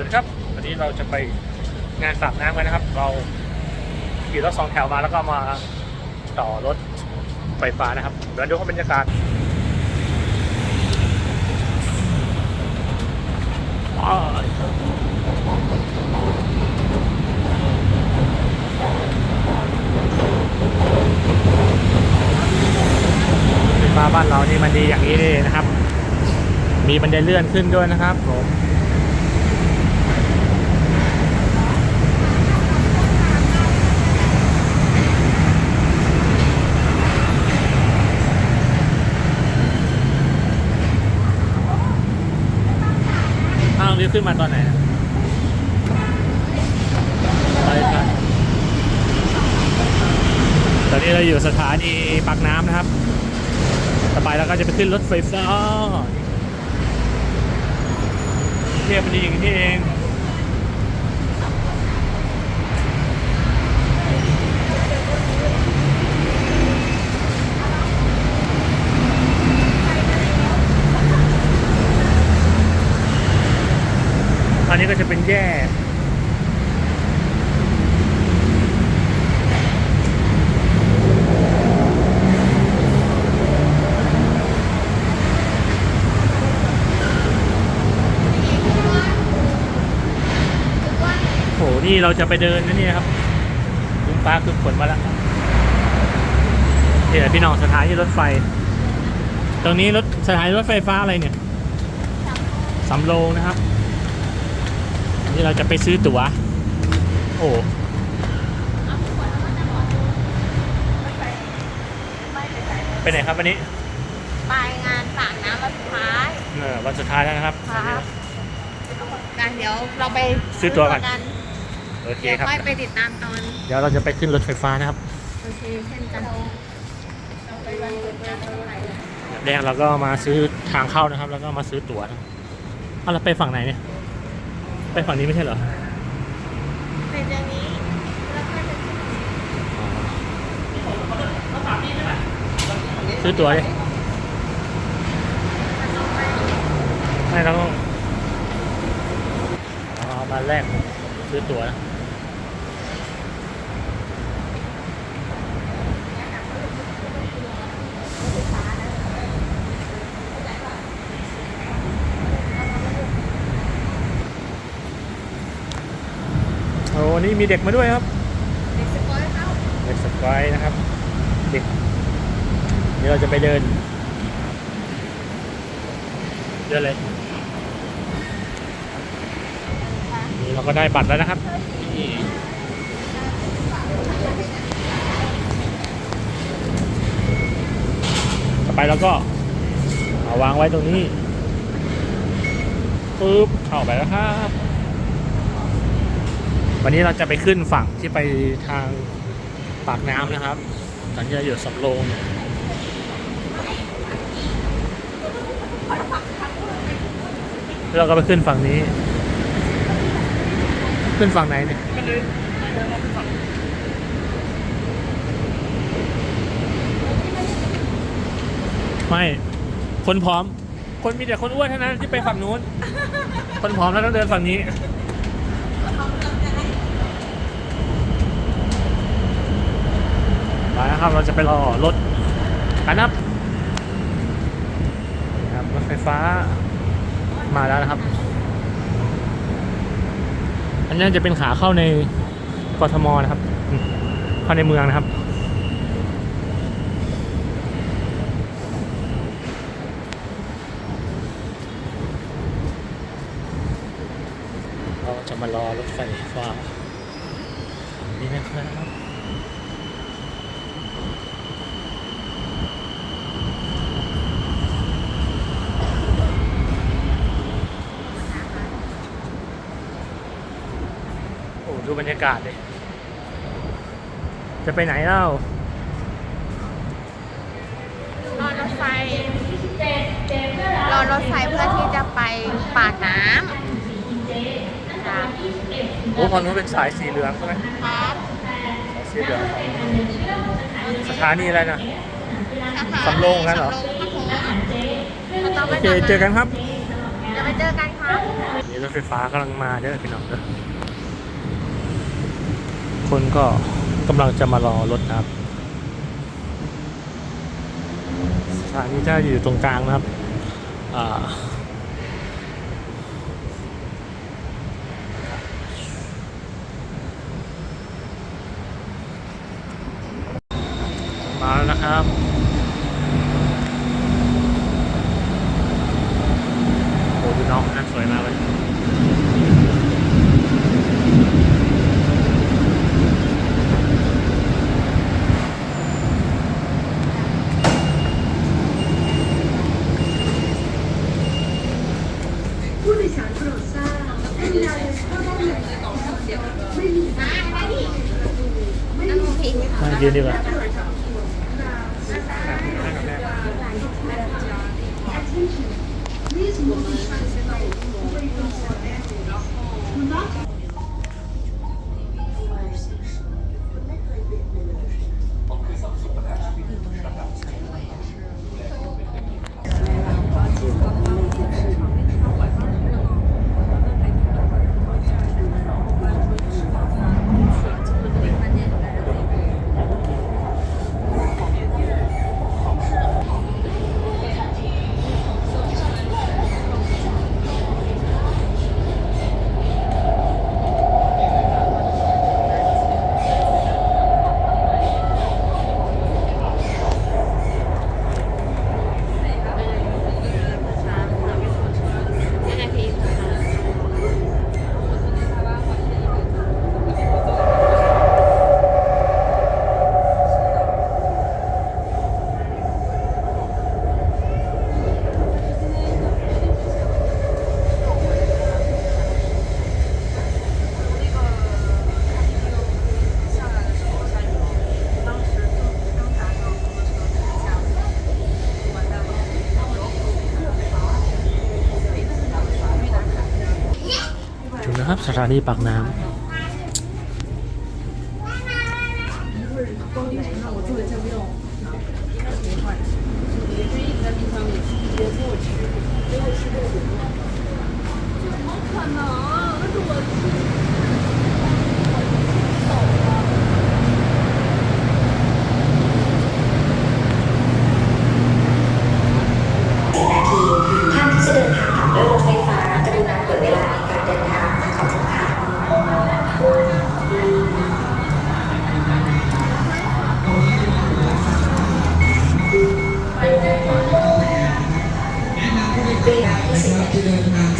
วัสดีครับ วันนี้เราจะไปงานสาบน้ำกันนะครับ เราขี่รถสองแถวมาแล้วก็มาต่อรถไฟฟ้านะครับเดี๋ยวดูบรรยากาศไฟฟ้าบ้านเรานี่มันดีอย่างนี้นี่นะครับ มีบันไดเลื่อนขึ้นด้วยนะครับผม อ้าวรีบ ขึ้นมาตอนไหนไปครับตอนนี้เราอยู่สถานีปากน้ำนะครับ ต่อไปเราก็จะไปขึ้นรถไฟฟ้าเทียบมันดีอย่างนี้เอง อันนี้ก็จะเป็นแยกโหนี่เราจะไปเดินนะเนี่ยครับลุงป้าคือขนมาแล้วนี่แหละพี่น้องสถานีรถไฟ ตรงนี้รถสถานีรถไฟฟ้าอะไรเนี่ยสำโรงนะครับ นี่เราจะไปซื้อตั๋ว โอ้ไปไหนครับวันนี้ ไปงานสางน้ำวันสุดท้ายเออวันสุดท้ายแล้วนะครับครับกันเดี๋ยวเราไปซื้อตั๋วก่อนกันโอเคเดี๋ยวครับค่อยไปติดตามตอน เดี๋ยวเราจะไปขึ้นรถไฟฟ้านะครับ โอเคเช่นกันเราไปวันเปิดงานเท่าไหร่แรกเราก็มาซื้อทางเข้านะครับ แล้วก็มาซื้อตั๋วนะครับเอาเราไปฝั่งไหนเนี่ย ไปฝั่งนี้ไม่ใช่เหรอเป็นอย่างนี้แล้วค่อยไปซื้อตั๋วดิไม่เราต้องเอามาแรกซื้อตั๋วนะ อ้นี่มีเด็กมาด้วยครับ เด็กสกอยเข้าเด็กสกายนะครับ เด็ก เดี๋ยวเราจะไปเดิน เดินเลยนี่เราก็ได้บัตรแล้วนะครับนี่ต่อไปเราก็เอาวางไว้ตรงนี้ปึ๊บเข้าไปแล้วครับ วันนี้เราจะไปขึ้นฝั่งที่ไปทางปากน้ำนะครับ ตอนนี้เราอยู่สำโรงแล้วเราก็ไปขึ้นฝั่งนี้ ขึ้นฝั่งไหนเนี่ยไม่คนพร้อม คนมีแต่คนอ้วนเท่านั้นที่ไปฝั่งนู้น คนพร้อมแล้วต้องเดินฝั่งนี้ มา แล้วครับ เราจะไปรอรถกันนะครับนี่ครับรถไฟฟ้ามาแล้วนะครับ อันนี้จะเป็นขาเข้าในกทมนะครับ เข้าในเมืองนะครับเราจะมารอรถไฟฟ้านี่นะครับ ดูบรรยากาศเลย จะไปไหนเล่ารอรถไฟรอรถไฟเพื่อที่จะไปปากน้ำครับโอ้ฝั่งนู้นเป็นสายสีเหลืองใช่ไหมครับสายสีเหลืองสถานีอะไรนะสำโรงงั้นเหรอสำโรงครับผมโอเคเจอกันครับเดี๋ยวไปเจอกันค่ะนี่รถไฟฟ้ากำลังมาเด้อพี่น้องเด้อ คนก็กำลังจะมารอรถนะครับสถานีจะอยู่ตรงกลางนะครับมาแล้วนะครับโอ้ดูน้องนั่นสวยมากเลย นะครับ สถานีปากน้ำ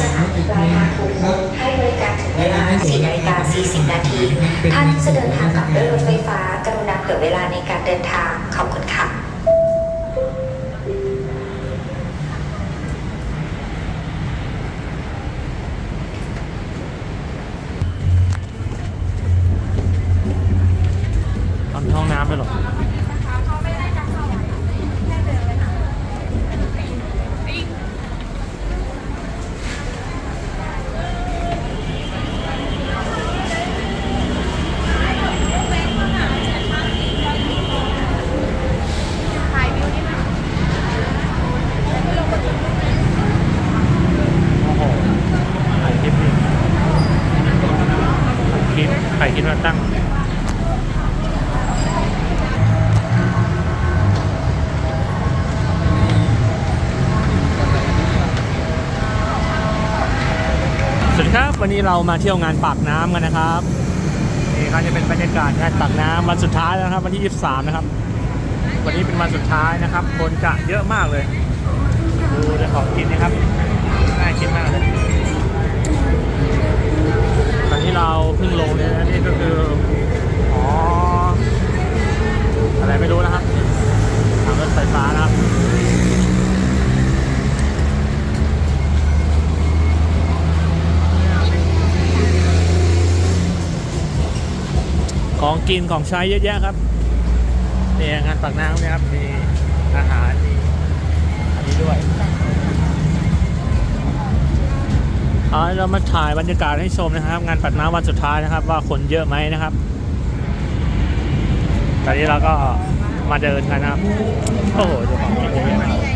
สถานีปลายทางถูกลดให้บริการถึงเวลา4นาฬิกา40 นาที ท่านที่จะเดินทางกลับด้วยรถไฟฟ้ากรุณาเผื่อเวลาในการเดินทาง ขอบคุณค่ะ นี้เรามาเที่ยวงานปากน้ำกันนะครับนี่ก็จะเป็นบรรยากาศงานปากน้ำวันสุดท้ายแล้วนะครับ วันที่ 23 นะครับ วันนี้เป็นวันสุดท้ายนะครับ คนจะเยอะมากเลยดูในของกินนะครับน่ากินมากเลยตอนที่เราเพิ่งลงเนี่ยนะนี่ก็คืออ๋ออะไรไม่รู้นะครับทางรถไฟฟ้านะครับ ของกินของใช้เยอะแยะครับนี่งานปากน้ำนี่ครับมีอาหารมีอันนี้ด้วยเอาเรามาถ่ายบรรยากาศให้ชมนะครับ งานปัดน้ำวันสุดท้ายนะครับ ว่าคนเยอะไหมนะครับ ตอนนี้เราก็มาเดินกันนะครับ โอ้โหดูของกินเยอะ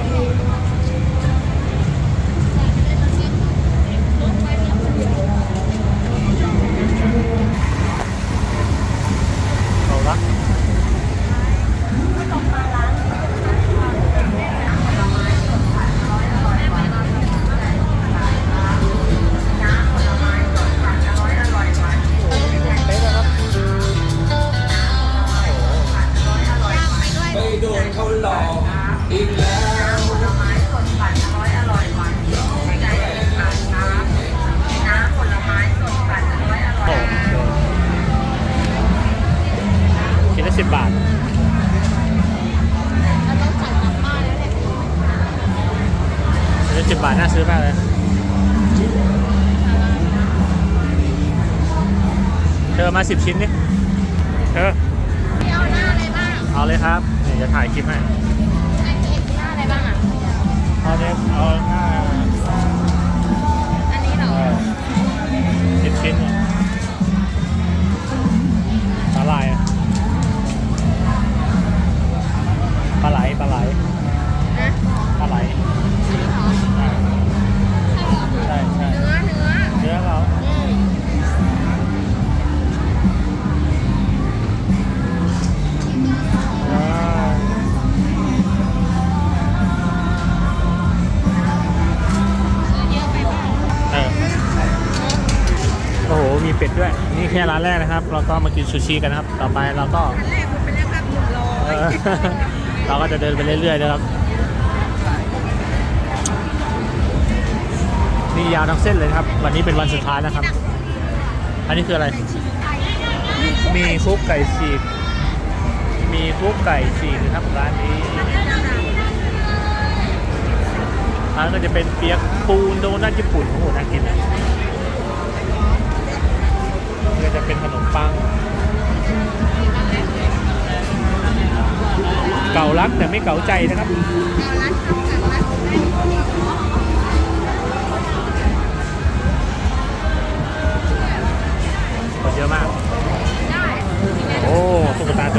เอาเลยครับนี่จะถ่ายคลิปให้ไอ้เอ็กหน้าอะไรบ้างอะ เอาเด็กเอาหน้าอันนี้เหรอสิบชิ้นเนี่ยปลาไหลอะปลาไหลปลาไหลนะปลาไหล เป็ดด้วย นี่แค่ร้านแรกนะครับ เราก็มากินซูชิกันนะครับ ต่อไปเราก็อันแรกหมดไปแล้วครับหนึ่งร้อเอยอเราก็จะเดินไปเรื่อยๆนะครับนี่ยาวทั้งเส้นเลยนะครับ วันนี้เป็นวันสุดท้ายนะครับ อันนี้คืออะไร มีคุกไก่ฉีกมีคุกไก่ฉีกนะครับร้านนี้ร้านก็จะเป็นเปียกปูนโดนัทญี่ปุ่นโอ้โหน่ากินนะนี่ ก็จะเป็นขนมปัง เก่ารักแต่ไม่เก่าใจนะครับ เอาร้านท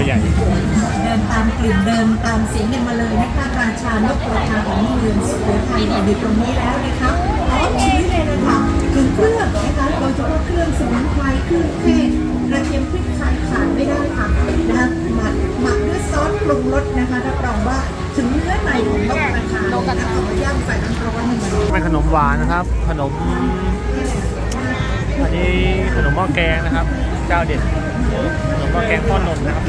ตุ๊กตาตัวใหญ่ เดินตามกลิ่นเดินตามเสียงกันมาเลยนะคะราชานกกระทาของเมืองสุโขทัยเนี่ยอยู่ตรงนี้แล้วนะคะพร้อมชีวิตเลยนะคะถึงเครื่องนะคะโดยเฉพาะเครื่องสมุนไพรเครื่องเทศกระเทียมพริกไทยขาดไม่ได้ค่ะนะคะหมักหมักด้วยซอสปรุงรสนะคะรับรองว่าถึงเนื้อในของนกกระทาเลยนะคะเอามาย่างไฟร้อนๆให้มันเป็นขนมหวานนะครับ ขนม อันนี้ขนมหม้อแกงนะครับ เจ้าเด็ดขนมหม้อแกงพ่อนมนะครับ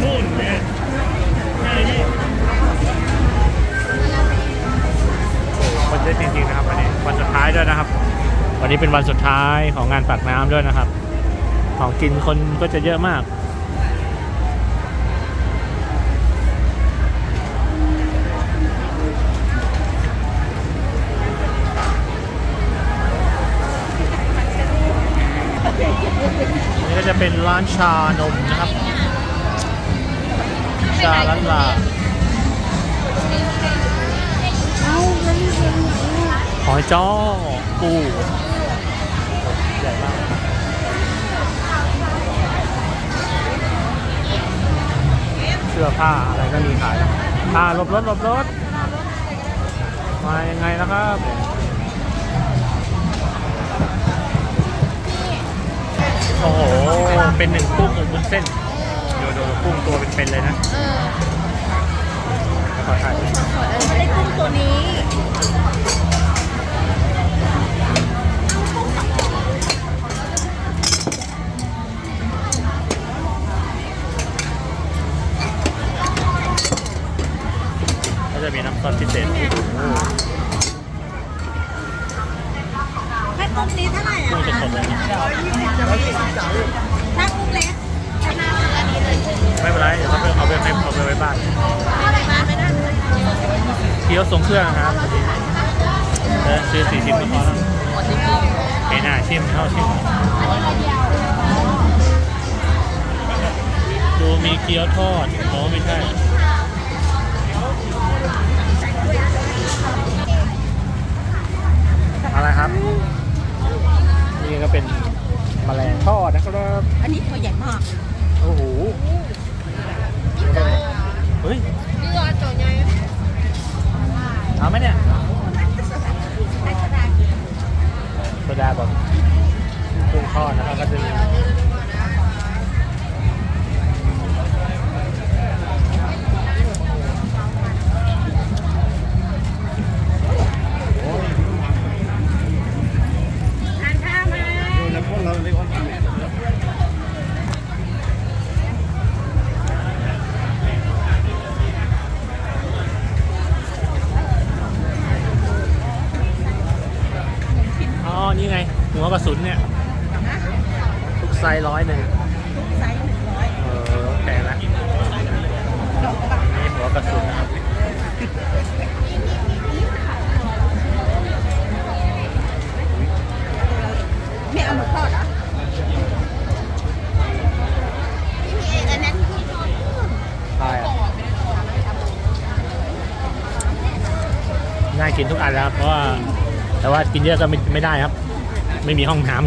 คนเยอะจริงๆนะครับวันนี้วันสุดท้ายด้วยนะครับ วันนี้เป็นวันสุดท้ายของงานปากน้ำด้วยนะครับ ของกินคนก็จะเยอะมาก นี่ก็จะเป็นร้านชานมนะครับ ชาลันลาหอยจ้อปูใหญ่มากเสื้อผ้าอะไรก็มีขายอ่าหลบรถหลบรถมายังไงนะครับ โอ้โห เป็นหนึ่งกุ้งอบวุ้นเส้น โดยโดยกุ้งตัวเป็นๆเลยนะ เออ ไม่น่าชิมเท่าชิมดูมีเกี๊ยวทอดอ๋อไม่ใช่อะไรครับ นี่ก็เป็นแมลงทอดนะครับอันนี้ตัวใหญ่มาก โอ้โหเฮ้ยนี่ก็ตัวใหญ่เอาไหมเนี่ยได้กระดาษโซดาแบบกุ้ง ทอดนะครับก็จะมี ว่า แต่ว่ากินเยอะก็ไม่ไม่ได้ครับ ไม่มีห้องน้ำ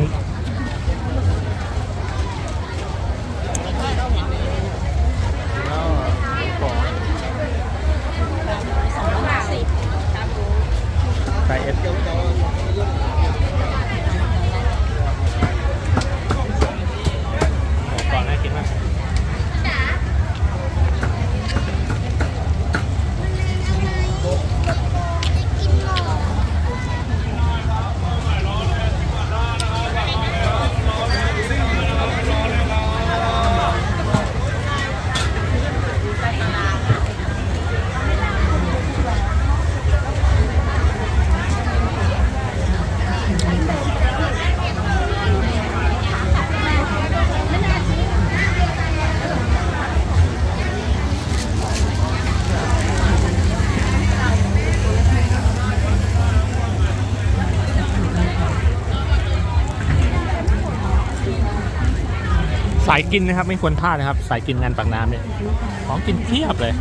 ไซส์เอสก่อนน่ากินมาก สายกินนะครับ ไม่ควรพลาดนะครับ สายกินงานปากน้ำเนี่ยของกินเพียบเลย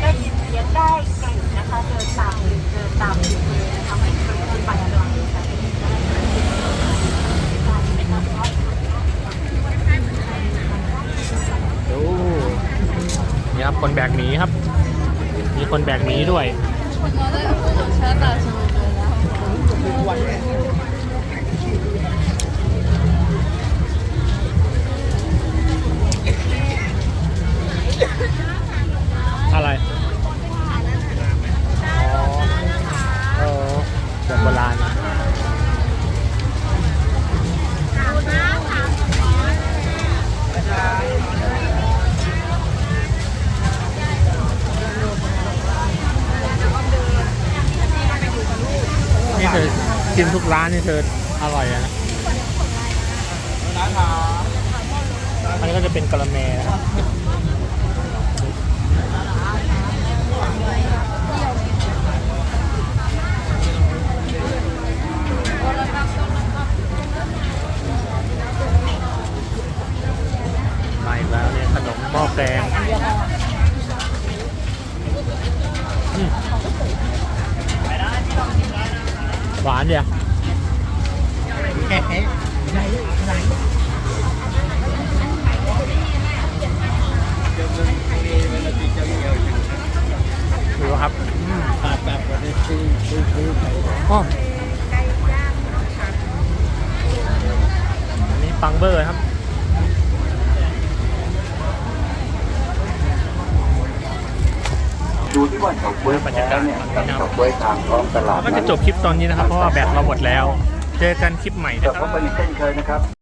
ได้ยินเสียงได้กลิ่นนะคะเดินตามเดินตามอยู่เลยนะคะไม่เคยไปกลางค่ะ ดูนี่ คนแบกหมีครับ มีคนแบกหมีด้วยอะไร อ๋อแบบโบราณ อกินทุกร้านนี่เธออร่อยอะนะอันนี้ก็จะเป็นกะละแมนะครับมาอีกแล้วเนี่ยขนมหม้อแกงอืมห วานเดียวดูครับอ๋ออันนี้ปังเบอร์ครับ ดูที่ว่าเฉาก๊วยแท้เนี่ยกับเฉาก๊วยตามท้องตลาดก็นั้จะนจบคลิปตอนนี้นะครับเพราะว่าแบตเราหมดแล้ว เจอกันคลิปใหม่แต่นะคก็รับเป็นเช่นเคยนะครับ